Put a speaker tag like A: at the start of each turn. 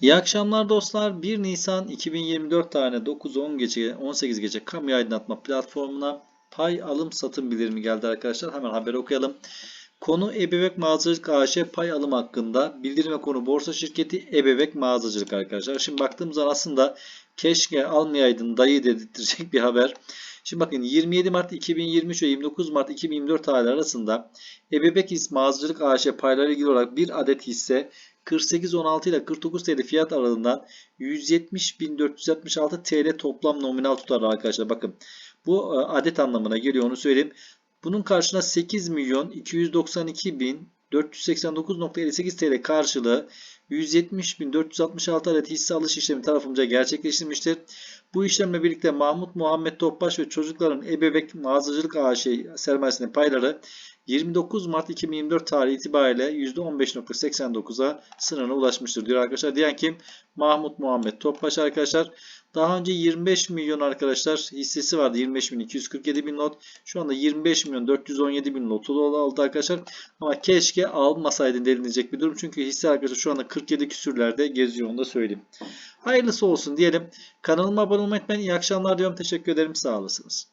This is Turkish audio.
A: İyi akşamlar dostlar. 1 Nisan 2024 tarihinde 9-10 gece 18 gece kamu aydınlatma platformuna pay alım satım bildirimi geldi arkadaşlar. Hemen haberi okuyalım. Konu Ebevek Mağazacılık AŞ pay alım hakkında bildirime konu borsa şirketi Ebevek Mağazacılık arkadaşlar. Şimdi baktığımız zaman aslında keşke almayaydın dayı dedirtecek bir haber. Şimdi bakın 27 Mart 2023 ve 29 Mart 2024 tarihleri arasında Ebebek Mağazacılık AŞ paylarıyla ilgili olarak bir adet hisse 48.16 ile 49 TL fiyat aralığından 170.466 TL toplam nominal tutar arkadaşlar. Bakın bu e, adet anlamına geliyor onu söyleyeyim. Bunun karşına 8 milyon 292 bin 489.58 TL karşılığı 170.466 adet hisse alış işlemi tarafımıza gerçekleştirilmiştir. Bu işlemle birlikte Mahmut Muhammed Topbaş ve çocukların Ebebek Mağazacılık AŞ sermayesinin payları 29 Mart 2024 tarihi itibariyle %15.89'a sınırına ulaşmıştır diyor arkadaşlar. Diyen kim? Mahmut Muhammed Topbaş arkadaşlar. Daha önce 25 milyon arkadaşlar hissesi vardı. 25 milyon 247 bin lot. Şu anda 25 milyon 417 bin lot oldu arkadaşlar. Ama keşke almasaydın denilecek bir durum. Çünkü hisse arkadaşlar şu anda 47 küsürlerde geziyor onu da söyleyeyim. Hayırlısı olsun diyelim. Kanalıma abone olmayı unutmayın. İyi akşamlar diyorum. Teşekkür ederim. Sağ olasınız.